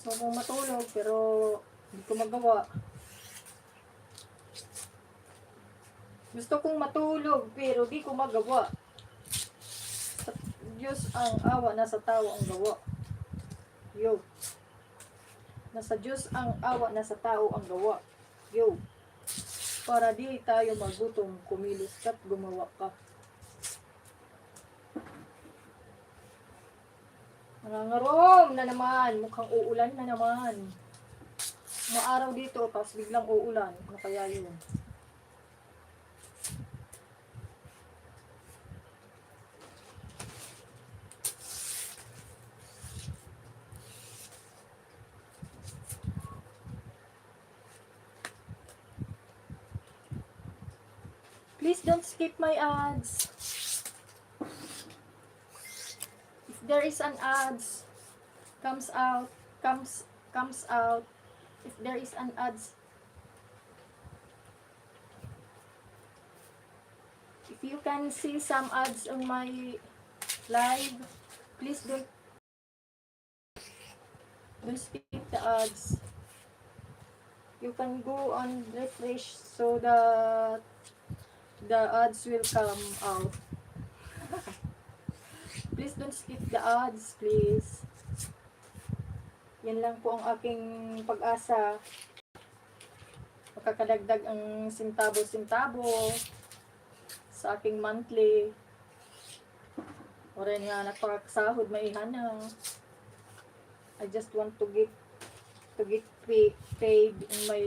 Gusto kong matulog pero hindi ko magawa. Gusto kong matulog pero di ko magawa. Sa Diyos ang awa, nasa tao ang gawa. Yo. Nasa Diyos ang awa, nasa tao ang gawa. Yo. Para di tayo magutom, kumilos ka't gumawa ka. Nangangarom na naman. Mukhang uulan na naman. Maaraw dito, tapos biglang uulan. Ano kaya yun? Please don't skip my ads. If there is an ads comes out, comes comes out. If there is an ads If you can see some ads on my live, please don't don't skip the ads. You can go on refresh so that the ads will come out. Please don't skip the ads, please. Yan lang po ang aking pag-asa. Makakadagdag ang sintabo-sintabo sa aking monthly. O rin nga, nagpakasahod, maihan na. I just want to get to get pay, paid in my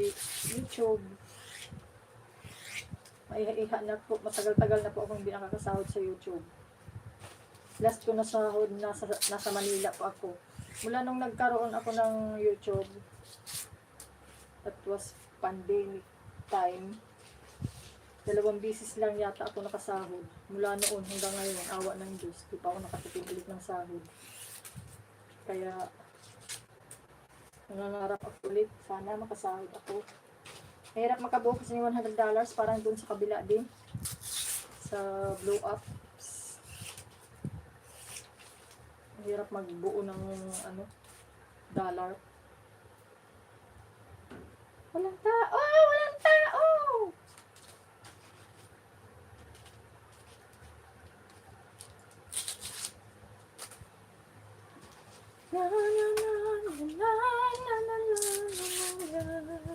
YouTube. Maiha na po, matagal-tagal na po akong hindi nakakasahod sa YouTube. Last ko na sahod, nasa, nasa Manila po ako. Mula nung nagkaroon ako ng YouTube, that was pandemic time. Dalawang bisis lang yata ako nakasahod. Mula noon hanggang ngayon, awa ng Diyos. Di pa ako nakatipid ulit ng sahod. Kaya, nangangarap ako ulit. Sana makasahod ako. Mahirap makabuo kasi yung $100 parang dun sa kabila din. Sa blow ups. Mahirap magbuo ng ano, dollar. Walang tao! Walang tao! Na, na, na, na, na, na, na, na, na, na.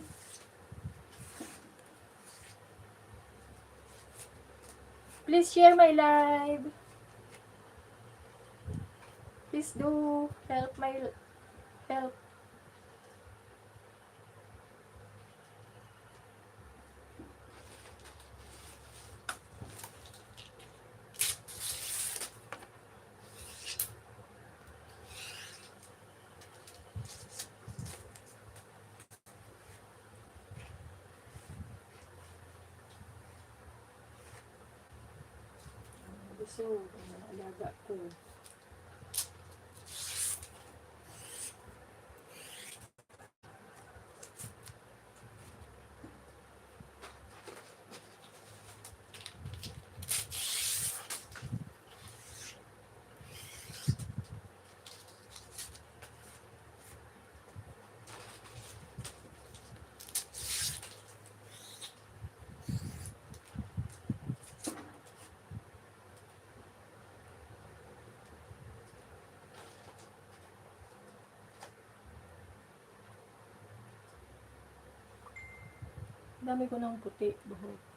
Please share my live. Please do help my help. Ang alaga ko. Dami ko ng puti, buhok.